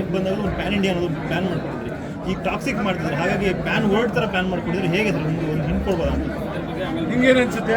F ಬಂದಾಗಲೂ ಒಂದು pan India ಅನ್ನೋದು ಪ್ಲಾನ್ ಮಾಡ್ಕೊಂಡಿದ್ರಿ ಈಗ ಟಾಕ್ಸಿಕ್ ಮಾಡ್ತಿದ್ರು. ಹಾಗಾಗಿ ಪ್ಯಾನ್ ವರ್ಡ್ ಥರ ಪ್ಯಾನ್ ಮಾಡ್ಕೊಂಡಿದ್ರೆ ಹೇಗೆ ಸರ್ ನಿಮ್ಗೆ ಒಂದು ಹಿಂಟ್ ಕೊಡ್ಬೋದಾ ಅಂತ. ನಿಂಗೇನು ಅನ್ಸುತ್ತೆ?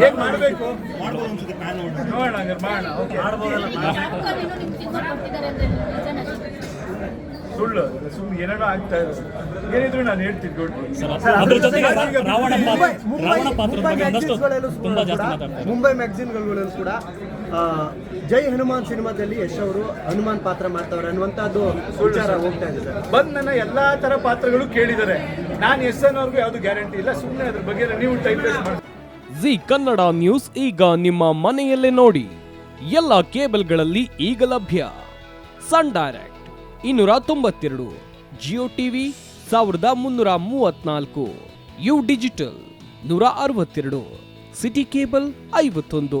ಹೇಗೆ ಮಾಡಬೇಕು? ಮಾಡ್ಬೋದು ಅನ್ಸುತ್ತೆ ಪ್ಯಾನ್ ನೋಡೋಣ ಹಂಗಾರೆ ಮಾಡೋಣ ಓಕೆ. ಸುಳ್ಳು ಸುಮ್ಮನೆ ಏನೇನೋ ಆಗ್ತಾ ಇದೆ. ಏನಿದ್ರು ನಾನು ಹೇಳ್ತೀನಿ ನೋಡಿ. ಅದ್ರ ಜೊತೆಗೆ ಈಗ ರಾವಣ ಪಾತ್ರ ಮುಂಬೈ ಮ್ಯಾಗ್ಝಿನ್ಗಳಲ್ಲೂ ಕೂಡ ಜೈ ಹನುಮಾನ್ ಸಿನಿಮಾದಲ್ಲಿ ಯಶ್ ಅವರು ಹನುಮಾನ್ ಪಾತ್ರ ಮಾಡ್ತಾವ್ರೆ ಅನ್ನುವಂಥದ್ದು ವಿಚಾರ ಹೋಗ್ತಾ ಇದೆ ಸರ್. ಬಂದು ನನ್ನ ಎಲ್ಲಾ ತರ ಪಾತ್ರಗಳು ಕೇಳಿದ್ದಾರೆ. ನಾನು ಎಸ್ ಎನ್ ಅವ್ರಿಗೂ ಯಾವುದು ಗ್ಯಾರಂಟಿ ಇಲ್ಲ. ಸುಮ್ಮನೆ ಅದ್ರ ಬಗ್ಗೆ ನೀವು ಟೈಮ್ ವೇಸ್ಟ್ ಮಾಡಿ. ಜಿ ಕನ್ನಡ ನ್ಯೂಸ್ ಈಗ ನಿಮ್ಮ ಮನೆಯಲ್ಲೇ ನೋಡಿ. ಎಲ್ಲ ಕೇಬಲ್ಗಳಲ್ಲಿ ಈಗ ಲಭ್ಯ. ಸನ್ ಡೈರೆಕ್ಟ್ ಇನ್ನೂರ ತೊಂಬತ್ತೆರಡು ಜಿಯೋ ಟಿವಿ ಸಾವಿರದ ಮುನ್ನೂರ ಮೂವತ್ನಾಲ್ಕು ಯು ಡಿಜಿಟಲ್ ನೂರ ಅರವತ್ತೆರಡು ಸಿಟಿ ಕೇಬಲ್ ಐವತ್ತೊಂದು.